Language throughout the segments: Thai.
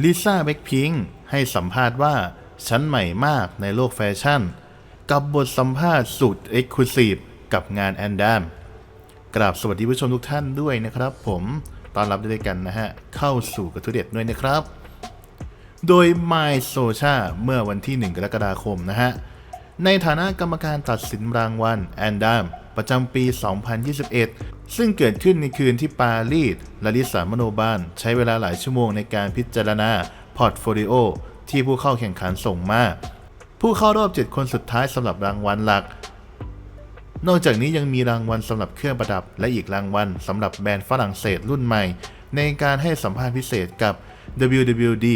ลิซ่าเบ็คพิงให้สัมภาษณ์ว่าฉันใหม่มากในโลกแฟชั่น กับบทสัมภาษณ์สุดเอ็กซ์คลูซีฟกับงานแอนดามกราบสวัสดีผู้ชมทุกท่านด้วยนะครับ ผมต้อนรับด้วยกันนะฮะ เข้าสู่กระทุเด็ดด้วยนะครับ โดย My s o c i a เมื่อวันที่ 1 กรกฎาคมนะฮะ ในฐานะกรรมการตัดสินรางวัลแอนดาม ประจำปี 2021 ซึ่งเกิดขึ้นในคืนที่ปารีสลาลิสามโนบาลใช้เวลาหลายชั่วโมงในการพิจารณาพอร์ตโฟลิโอที่ผู้เข้าแข่งขันส่งมา ผู้เข้ารอบ 7 คนสุดท้ายสำหรับรางวัลหลัก นอกจากนี้ยังมีรางวัลสำหรับเครื่องประดับ และอีกรางวัลสำหรับแบรนด์ฝรั่งเศสรุ่นใหม่ ในการให้สัมภาษณ์พิเศษกับ WWD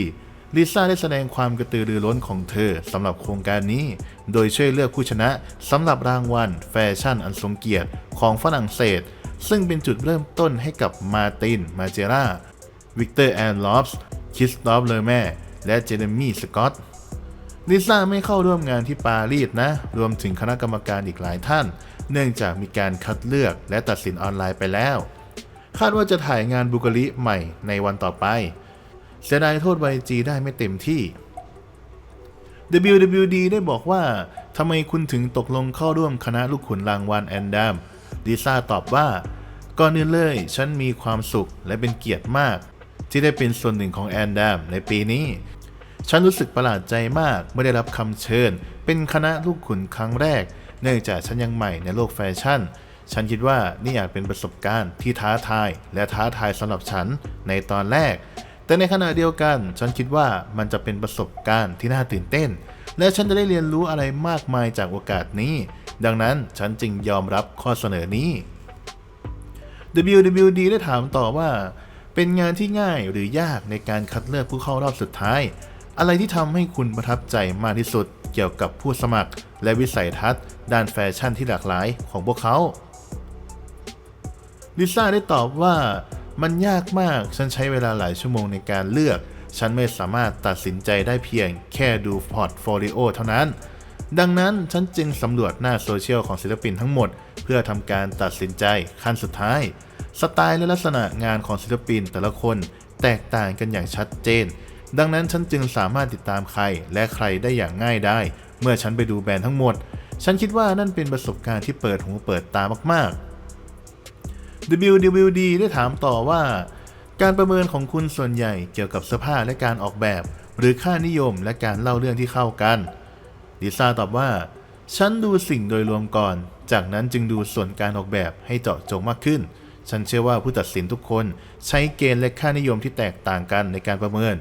ลิซ่าได้แสดงความกระตือรือร้นของเธอสำหรับโครงการนี้ โดยช่วยเลือกผู้ชนะสำหรับรางวัล แฟชั่นอันทรงเกียรติของฝรั่งเศส ซึ่งเป็นจุดเริ่มต้นให้กับมาติน มาเจราวิกเตอร์แอนลอฟส์คิสตอฟเลอแม่และเจเรมี่สกอตลิซ่าไม่เข้าร่วมงานที่ปารีสนะ รวมถึงคณะกรรมการอีกหลายท่าน เนื่องจากมีการคัดเลือกและตัดสินออนไลน์ไปแล้ว คาดว่าจะถ่ายงานบุกริใหม่ในวันต่อไป เสียดายโทษ YG ได้ไม่เต็มที่ WWD ได้บอกว่าทำไมคุณถึงตกลงเข้าร่วมคณะลูกขุนรางวัลแอนดามลิซ่าตอบว่า ก่อนอื่นเลยฉันมีความสุขและเป็นเกียรติมาก ที่ได้เป็นส่วนหนึ่งของแอนดามในปีนี้ ฉันรู้สึกประหลาดใจมากเมื่อได้รับคำเชิญ เป็นคณะลูกขุนครั้งแรก เนื่องจากฉันยังใหม่ในโลกแฟชั่น ฉันคิดว่านี่อาจเป็นประสบการณ์ที่ท้าทายและท้าทายสำหรับฉันในตอนแรก แต่ในขณะเดียวกัน ฉันคิดว่ามันจะเป็นประสบการณ์ที่น่าตื่นเต้น และฉันจะได้เรียนรู้อะไรมากมายจากโอกาสนี้ ดังนั้นฉันจึงยอมรับข้อเสนอนี้ WWD ได้ถามต่อว่า เป็นงานที่ง่ายหรือยากในการคัดเลือกผู้เข้ารอบสุดท้าย อะไรที่ทำให้คุณประทับใจมากที่สุดเกี่ยวกับผู้สมัคร และวิสัยทัศน์ ด้านแฟชั่นที่หลากหลายของพวกเขาลิซ่าได้ตอบว่า มันยากมาก ฉันใช้เวลาหลายชั่วโมงในการเลือก ฉันไม่สามารถตัดสินใจได้เพียงแค่ดูพอร์ตโฟลิโอเท่านั้น ดังนั้นฉันจึงสำรวจหน้าโซเชียลของศิลปินทั้งหมด เพื่อทำการตัดสินใจขั้นสุดท้าย สไตล์และลักษณะงานของศิลปินแต่ละคนแตกต่างกันอย่างชัดเจน ดังนั้นฉันจึงสามารถติดตามใครและใครได้อย่างง่ายได้ เมื่อฉันไปดูแบรนด์ทั้งหมด ฉันคิดว่านั่นเป็นประสบการณ์ที่เปิดหูเปิดตามากๆ WWD ได้ถามต่อว่า การประเมินของคุณส่วนใหญ่เกี่ยวกับเสื้อผ้าและการออกแบบ หรือค่านิยมและการเล่าเรื่องที่เข้ากันลิซ่าตอบว่า ฉันดูสิ่งโดยรวมก่อน จากนั้นจึงดูส่วนการออกแบบให้เจาะจงมากขึ้น ฉันเชื่อว่าผู้ตัดสินทุกคนใช้เกณฑ์และค่านิยมที่แตกต่างกันในการประเมิน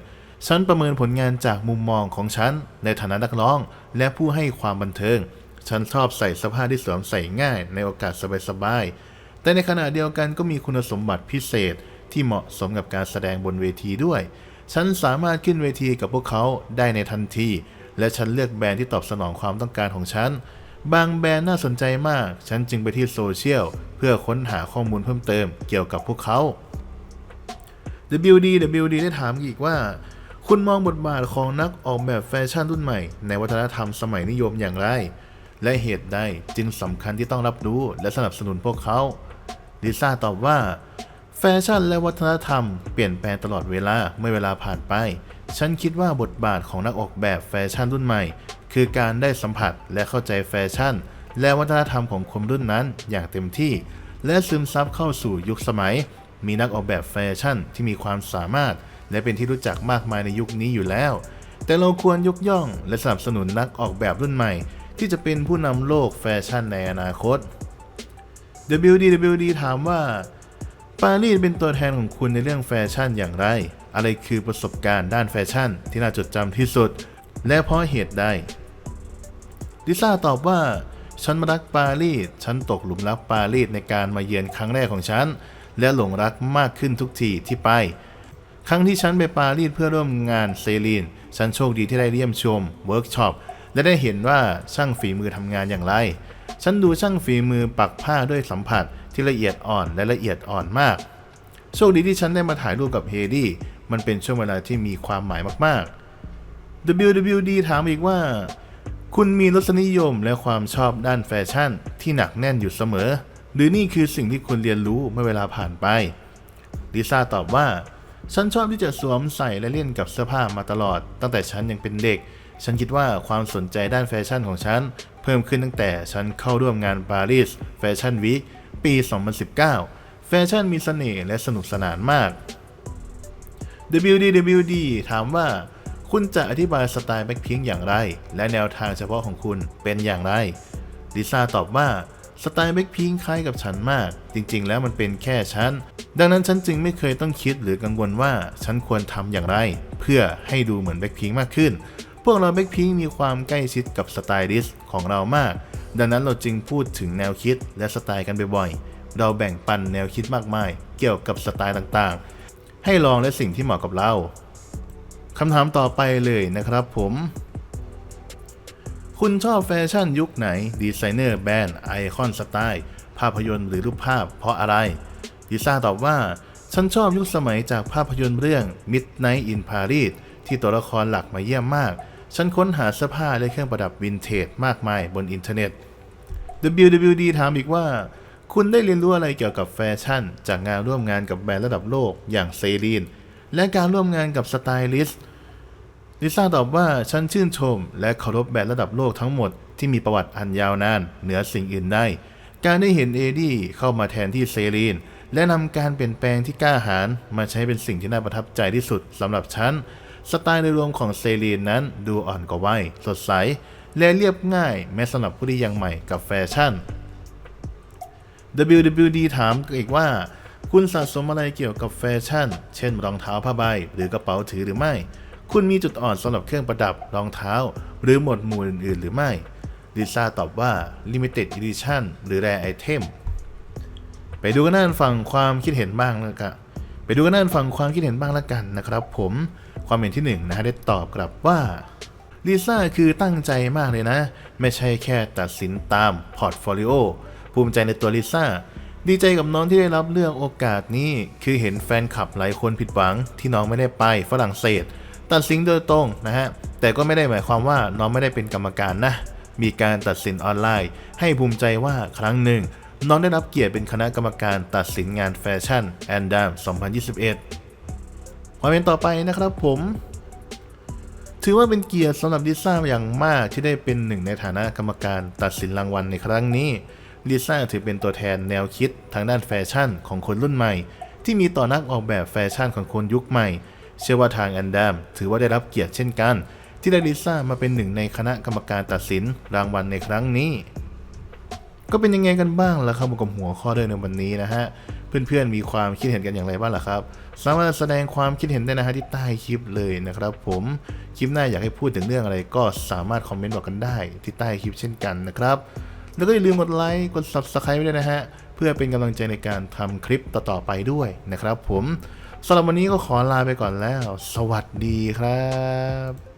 ฉันประเมินผลงานจากมุมมองของฉัน ในฐานะนักร้อง และผู้ให้ความบันเทิง ฉันชอบใส่เสื้อผ้าที่สวมใส่ง่ายในโอกาสสบายๆ แต่ในขณะเดียวกันก็มีคุณสมบัติพิเศษที่เหมาะสมกับการแสดงบนเวทีด้วย ฉันสามารถขึ้นเวทีกับพวกเขาได้ในทันที และฉันเลือกแบรนด์ที่ตอบสนองความต้องการของฉัน บางแบรนด์น่าสนใจมาก ฉันจึงไปที่โซเชียลเพื่อค้นหาข้อมูลเพิ่มเติมเกี่ยวกับพวกเขา WD WD ได้ถามอีกว่า คุณมองบทบาทของนักออกแบบแฟชั่นรุ่นใหม่ ในวัฒนธรรมสมัยนิยมอย่างไร และเหตุใดจึงสำคัญที่ต้องรับรู้และสนับสนุนพวกเขา ลิซ่าตอบว่า แฟชั่นและวัฒนธรรมเปลี่ยนแปลงตลอดเวลาเมื่อเวลาผ่านไป ฉันคิดว่าบทบาทของนักออกแบบแฟชั่นรุ่นใหม่ คือการได้สัมผัสและเข้าใจแฟชั่น และวัฒนธรรมของคนรุ่นนั้นอย่างเต็มที่ และซึมซับเข้าสู่ยุคสมัย มีนักออกแบบแฟชั่นที่มีความสามารถ และเป็นที่รู้จักมากมายในยุคนี้อยู่แล้ว แต่เราควรยกย่อง และสนับสนุนนักออกแบบรุ่นใหม่ ที่จะเป็นผู้นำโลกแฟชั่นในอนาคต WDWD ถามว่า ปารีสเป็นตัวแทนของคุณในเรื่องแฟชั่นอย่างไร อะไรคือประสบการณ์ด้านแฟชั่นที่น่าจดจำที่สุด และเพราะเหตุใด ลิซ่าตอบว่า ฉันรักปารีส ฉันตกหลุมรักปารีสในการมาเยือนครั้งแรกของฉัน และหลงรักมากขึ้นทุกทีที่ไป ครั้งที่ฉันไปปารีสเพื่อร่วมงานเซรีน ฉันโชคดีที่ได้เยี่ยมชมเวิร์กช็อปและได้เห็นว่าช่างฝีมือทำงานอย่างไร ฉันดูช่างฝีมือปักผ้าด้วยสัมผัสที่ละเอียดอ่อนและละเอียดอ่อนมาก โชคดีที่ฉันได้มาถ่ายรูปกับเฮดี้ มันเป็นช่วงเวลาที่มีความหมายมากๆ WWD ถามอีกว่า คุณมีรสนิยมและความชอบด้านแฟชั่น ที่หนักแน่นอยู่เสมอ หรือนี่คือสิ่งที่คุณเรียนรู้เมื่อเวลาผ่านไปลิซ่าตอบว่า ฉันชอบที่จะสวมใส่และเล่นกับเสื้อผ้ามาตลอด ตั้งแต่ฉันยังเป็นเด็ก ฉันคิดว่าความสนใจด้านแฟชั่นของฉัน เพิ่มขึ้นตั้งแต่ฉันเข้าร่วมงานปารีสแฟชั่นวีคปี 2019 แฟชั่นมีเสน่ห์และสนุกสนานมาก WDWD ถามว่า คุณจะอธิบายสไตล์แบ็คพิงอย่างไร และแนวทางเฉพาะของคุณเป็นอย่างไรลิซ่าตอบว่าสไตล์แบ็คพิงคล้ายกับฉันมาก จริงๆ แล้วมันเป็นแค่ฉัน ดังนั้นฉันจึงไม่เคยต้องคิดหรือกังวลว่าฉันควรทำอย่างไร เพื่อให้ดูเหมือนแบ็คพิงมากขึ้น พวกเราแบ็คพิงมีความใกล้ชิดกับสไตลิสต์ของเรามาก ดังนั้นเราจึงพูดถึงแนวคิดและสไตล์กันบ่อยๆ เราแบ่งปันแนวคิดมากมาย เกี่ยวกับสไตล์ต่างๆ ให้ลองและสิ่งที่เหมาะกับเราคำถามต่อไปเลยนะครับผม คุณชอบแฟชั่นยุคไหน ดีไซเนอร์แบรนด์ไอคอนสไตล์ ภาพยนตร์หรือรูปภาพเพราะอะไรลิซ่าตอบว่า ฉันชอบยุคสมัยจากภาพยนตร์เรื่อง Midnight in Paris ที่ตัวละครหลักมาเยี่ยมมาก ฉันค้นหาเสื้อผ้าและเครื่องประดับวินเทจมากมายบนอินเทอร์เน็ต WWD ถามอีกว่า คุณได้เรียนรู้อะไรเกี่ยวกับแฟชั่น จากงานร่วมงานกับแบรนด์ระดับโลกอย่างเซรีนและการร่วมงานกับสไตลิสต์ลิซ่าตอบว่าฉันชื่นชม และเคารพแบรนด์ระดับโลกทั้งหมดที่มีประวัติอันยาวนาน เหนือสิ่งอื่นใดการได้เห็นเอดี้เข้ามาแทนที่เซรีนและนำการเปลี่ยนแปลงที่กล้าหาญมาใช้เป็นสิ่งที่น่าประทับใจที่สุดสำหรับฉัน สไตล์โดยรวมของเซรีนนั้นดูอ่อนกว่าวัยสดใส และเรียบง่ายแม้สำหรับผู้ที่ยังใหม่กับแฟชั่น WWD ถามอีกว่า คุณสะสมอะไรเกี่ยวกับแฟชั่น เช่นรองเท้าผ้าใบ หรือกระเป๋าถือหรือไม่ คุณมีจุดอ่อนสำหรับเครื่องประดับรองเท้า หรือหมวดหมู่อื่น ๆ หรือไม่ลิซ่าตอบว่า Limited Edition หรือ Rare Item ไปดูกันด้านฝั่งความคิดเห็นบ้างแล้วกัน ไปดูกันด้านฝั่งความคิดเห็นบ้างล้วกันนะครับ ผมความเห็นที่หนึ่งนะฮะได้ตอบกลับว่าลิซ่าคือตั้งใจมากเลยนะ ไม่ใช่แค่ตัดสินตามพอร์ตโฟลิโอภูมิใจในตัวลิซ่าดีใจกับน้องที่ได้รับเลือกโอกาสนี้ คือเห็นแฟนคลับหลายคนผิดหวัง ที่น้องไม่ได้ไปฝรั่งเศส ตัดสินโดยตรงนะฮะ แต่ก็ไม่ได้หมายความว่าน้องไม่ได้เป็นกรรมการนะ มีการตัดสินออนไลน์ ให้ภูมิใจว่าครั้งหนึ่ง น้องได้รับเกียรติเป็นคณะกรรมการตัดสินงานแฟชั่นแอนดาม2021ความเห็นต่อไปนะครับผม ถือว่าเป็นเกียรติสำหรับลิซ่าอย่างมากที่ได้เป็นหนึ่งในฐานะกรรมการตัดสินรางวัลในครั้งนี้ลิซ่าถือเป็นตัวแทนแนวคิดทางด้านแฟชั่นของคนรุ่นใหม่ ที่มีต่อนักออกแบบแฟชั่นของคนยุคใหม่ เชื่อว่าทางแอนดามถือว่าได้รับเกียรติเช่นกัน ที่ได้ลิซ่ามาเป็นหนึ่งในคณะกรรมการตัดสินรางวัลในครั้งนี้ ก็เป็นยังไงกันบ้างล่ะครับกับหัวข้อเรื่องในวันนี้นะฮะ เพื่อนๆมีความคิดเห็นกันอย่างไรบ้างล่ะครับ สามารถแสดงความคิดเห็นได้นะฮะที่ใต้คลิปเลยนะครับ ผมคลิปหน้าอยากให้พูดถึงเรื่องอะไรก็สามารถคอมเมนต์บอกกันได้ที่ใต้คลิปเช่นกันนะครับแล้วก็อย่าลืมกดไลค์กด subscribe ได้วยนะฮะเพื่อเป็นกำลังใจในการทำคลิปต่อๆไปด้วยนะครับ ผมสำหรับวันนี้ก็ขอลาไปก่อนแล้ว สวัสดีครับ